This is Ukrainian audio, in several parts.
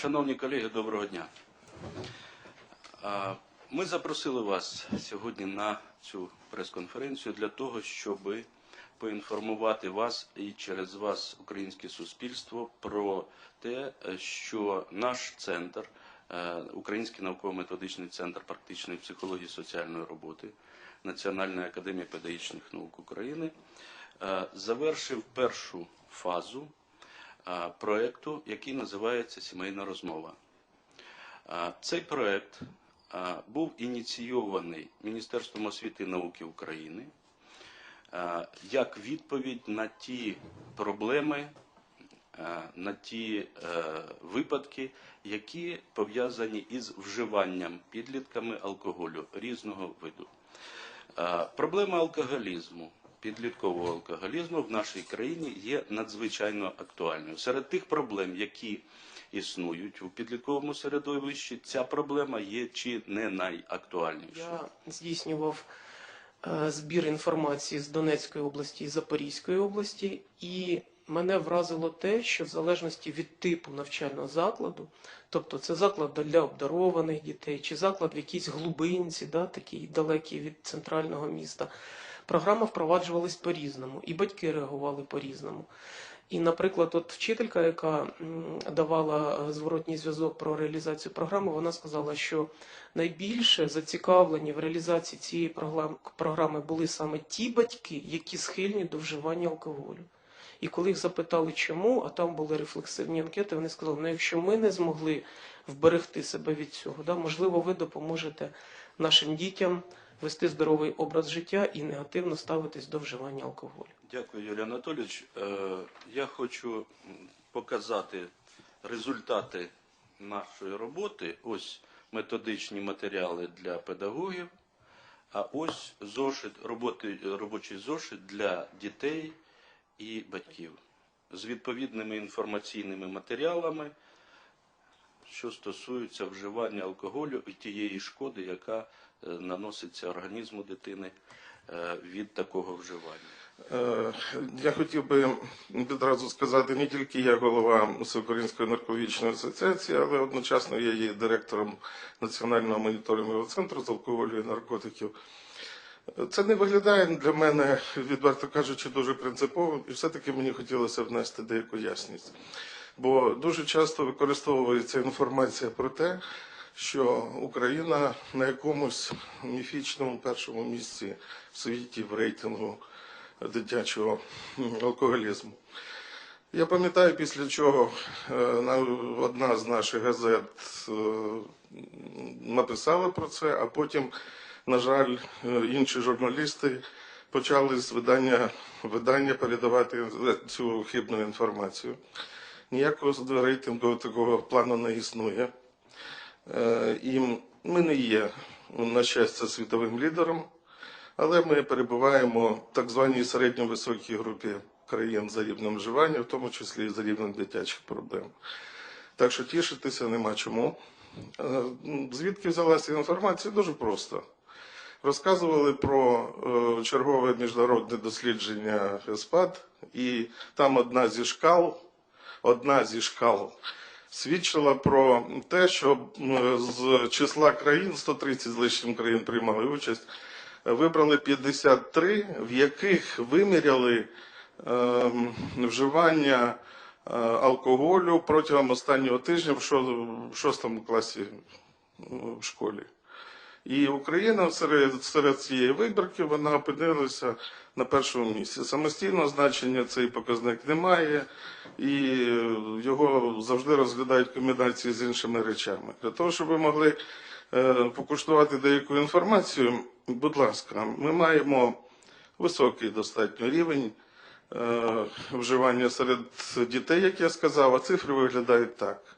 Шановні колеги, доброго дня. Ми запросили вас сьогодні на цю прес-конференцію для того, щоб поінформувати вас і через вас українське суспільство про те, що наш центр, е, Український науково-методичний центр практичної психології і соціальної роботи Національної академії педагогічних наук України, е, завершив першу фазу а, проекту, який називається Сімейна розмова. Цей проект а, був ініційований Міністерством освіти і науки України як відповідь на ті проблеми, на ті е, випадки, які пов'язані із вживанням підлітками алкоголю різного виду. Е, Проблема алкоголізму, підліткового алкоголізму в нашій країні є надзвичайно актуальною. Серед тих проблем, які існують у підлітковому середовищі, ця проблема є чи не найактуальнішою. Я здійснював е, збір інформації з Донецької області і Запорізької області, і мене вразило те, що в залежності від типу навчального закладу, тобто це заклад для обдарованих дітей, чи заклад в якійсь глибинці, да, такий далекий від центрального міста, програма впроваджувалась по-різному, і батьки реагували по-різному. І, наприклад, от вчителька, яка давала е, зворотній зв'язок про реалізацію програми, вона сказала, що найбільше зацікавлені в реалізації цієї програм- програми були саме ті батьки, які схильні до вживання алкоголю. І коли їх запитали, чому, а там були рефлексивні анкети, вони сказали, ну якщо ми не змогли вберегти себе від цього, да, можливо, ви допоможете нашим дітям вести здоровий образ життя і негативно ставитись до вживання алкоголю. Дякую, Юрій Анатолійович. Е, Я хочу показати результати нашої роботи. Ось методичні матеріали для педагогів, а ось зошит, роботи, робочий зошит для дітей і батьків з відповідними інформаційними матеріалами, що стосуються вживання алкоголю і тієї шкоди, яка е, наноситься організму дитини е, від такого вживання. Е, Я хотів би відразу сказати, не тільки я голова Всеукраїнської наркологічної асоціації, але одночасно я є директором Національного моніторингового центру з алкоголю і наркотиків. Це не виглядає для мене, відверто кажучи, дуже принципово, і все-таки мені хотілося внести деяку ясність. Бо дуже часто використовується інформація про те, що Україна на якомусь міфічному першому місці в світі в рейтингу дитячого алкоголізму. Я пам'ятаю, після чого е, одна з наших газет е, написала про це, а потім, на жаль, е, інші журналісти почали з видання, видання передавати цю хибну інформацію. Ніякого рейтингу такого плану не існує. Е, І ми не є, на щастя, світовим лідером, але ми перебуваємо в так званій середньо-високій групі країн за рівнем вживання, в тому числі і за рівнем дитячих проблем. Так що тішитися нема чому. Е, Звідки взялася інформація? Дуже просто. Розказували про е, чергове міжнародне дослідження СПАД, і там одна зі шкал, одна зі шкал свідчила про те, що з числа країн, 130 з лишнім країн приймали участь, вибрали 53, в яких виміряли ем, вживання е, алкоголю протягом останнього тижня в шо- шостому класі в школі. І Україна серед, цієї вибірки вона опинилася на першому місці. Самостійного значення цей показник немає, і е, його завжди розглядають комбінації з іншими речами. Для того, щоб ви могли е, покуштувати деяку інформацію, будь ласка, ми маємо високий достатньо рівень е, вживання серед дітей, як я сказав, а цифри виглядають так.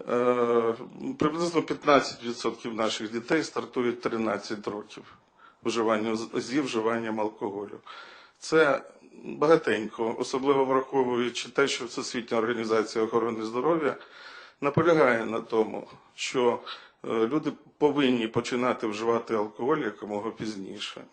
Е, Приблизно 15% наших дітей стартують 13 років вживання, зі вживанням алкоголю. Це багатенько, особливо враховуючи те, що Всесвітня організація охорони здоров'я наполягає на тому, що е, люди повинні починати вживати алкоголь якомога пізніше.